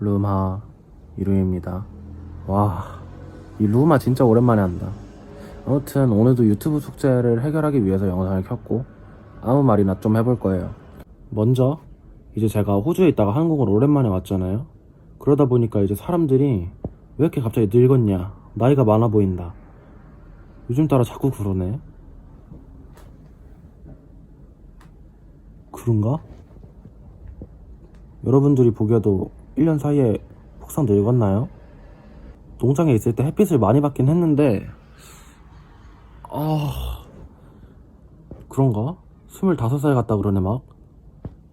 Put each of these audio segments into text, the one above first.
룸하 이루입니다. 와, 이 룸하 진짜 오랜만에 한다. 아무튼 오늘도 유튜브 숙제를 해결하기 위해서 영상을 켰고 아무 말이나 좀 해볼 거예요. 먼저 이제 제가 호주에 있다가 한국을 오랜만에 왔잖아요. 그러다 보니까 이제 사람들이 왜 이렇게 갑자기 늙었냐, 나이가 많아 보인다. 요즘 따라 자꾸 그러네. 그런가? 여러분들이 보기에도 1년 사이에 폭삭 늙었나요? 농장에 있을 때 햇빛을 많이 받긴 했는데, 아, 그런가? 25살 같다 그러네, 막.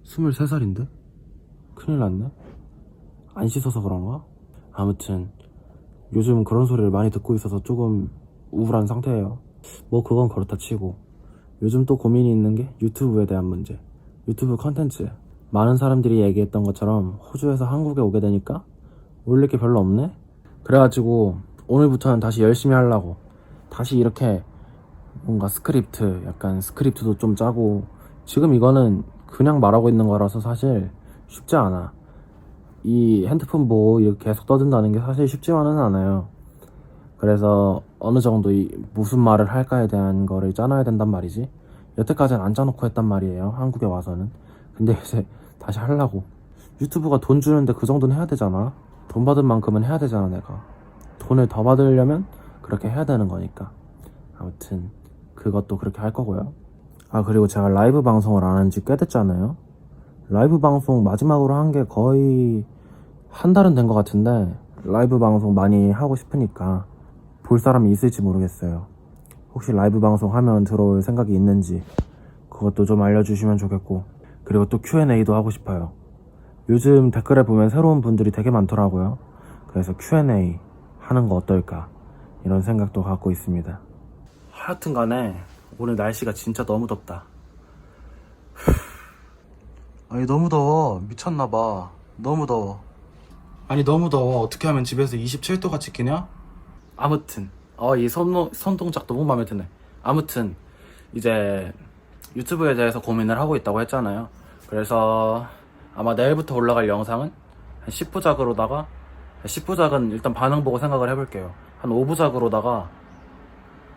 23살인데? 큰일 났네. 안 씻어서 그런가? 아무튼, 요즘 그런 소리를 많이 듣고 있어서 조금 우울한 상태예요. 뭐, 그건 그렇다 치고. 요즘 또 고민이 있는 게 유튜브에 대한 문제. 유튜브 컨텐츠. 많은 사람들이 얘기했던 것처럼 호주에서 한국에 오게 되니까 올릴 게 별로 없네? 그래가지고 오늘부터는 다시 열심히 하려고 다시 이렇게 뭔가 스크립트, 약간 스크립트도 좀 짜고 지금 이거는 그냥 말하고 있는 거라서 사실 쉽지 않아. 이 핸드폰 보고 이렇게 계속 떠든다는 게 사실 쉽지만은 않아요. 그래서 어느 정도 이 무슨 말을 할까에 대한 거를 짜놔야 된단 말이지. 여태까지는 안 짜놓고 했단 말이에요. 한국에 와서는. 근데 이제 다시 하려고. 유튜브가 돈 주는데 그 정도는 해야 되잖아. 돈 받은 만큼은 해야 되잖아, 내가. 돈을 더 받으려면 그렇게 해야 되는 거니까. 아무튼 그것도 그렇게 할 거고요. 아 그리고 제가 라이브 방송을 안 한 지 꽤 됐잖아요. 라이브 방송 마지막으로 한 게 거의 한 달은 된 것 같은데 라이브 방송 많이 하고 싶으니까 볼 사람이 있을지 모르겠어요. 혹시 라이브 방송 하면 들어올 생각이 있는지 그것도 좀 알려주시면 좋겠고 그리고 또 Q&A도 하고 싶어요. 요즘 댓글에 보면 새로운 분들이 되게 많더라고요. 그래서 Q&A 하는 거 어떨까 이런 생각도 갖고 있습니다. 하여튼 간에 오늘 날씨가 진짜 너무 덥다. 아니 너무 더워 미쳤나 봐 너무 더워 아니 너무 더워 어떻게 하면 집에서 27도가 지키냐? 아무튼 어이 손, 손동작 너무 마음에 드네 아무튼 이제 유튜브에 대해서 고민을 하고 있다고 했잖아요 그래서 아마 내일부터 올라갈 영상은 한 10부작으로다가 10부작은 일단 반응 보고 생각을 해볼게요 한 5부작으로다가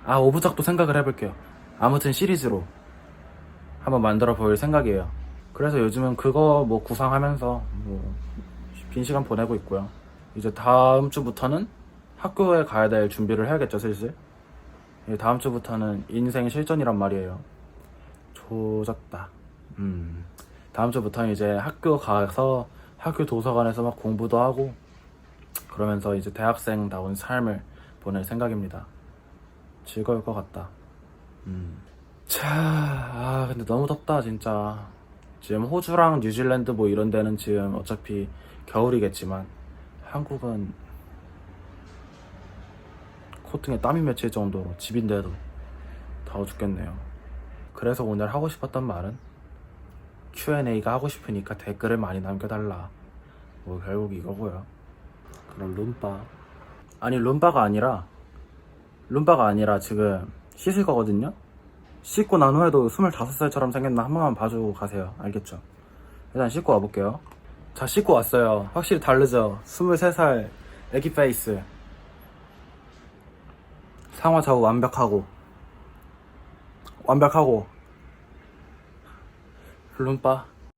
아 5부작도 생각을 해볼게요 아무튼 시리즈로 한번 만들어 볼 생각이에요 그래서 요즘은 그거 뭐 구상하면서 뭐 빈 시간 보내고 있고요. 이제 다음 주부터는 학교에 가야 될 준비를 해야겠죠, 슬슬. 예, 다음 주부터는 인생 실전이란 말이에요. 조졌다. 음. 다음 주부터는 이제 학교 가서 학교 도서관에서 막 공부도 하고 그러면서 이제 대학생다운 삶을 보낼 생각입니다. 즐거울 것 같다. 음. 차, 아, 근데 너무 덥다, 진짜. 지금 호주랑 뉴질랜드 뭐 이런 데는 지금 어차피 겨울이겠지만 한국은 코팅에 땀이 맺힐 정도로 집인데도 더워 죽겠네요. 그래서 오늘 하고 싶었던 말은 Q&A가 하고 싶으니까 댓글을 많이 남겨달라. 뭐 결국 이거고요. 그럼 룸바 아니 룸바가 아니라 룸바가 아니라 지금 씻을 거거든요. 씻고 난 후에도 25살처럼 생겼나 한 번만 봐주고 가세요. 알겠죠? 일단 씻고 와볼게요. 자, 씻고 왔어요. 확실히 다르죠? 23살 애기 페이스. 상화 좌우 완벽하고. 완벽하고. 룸바.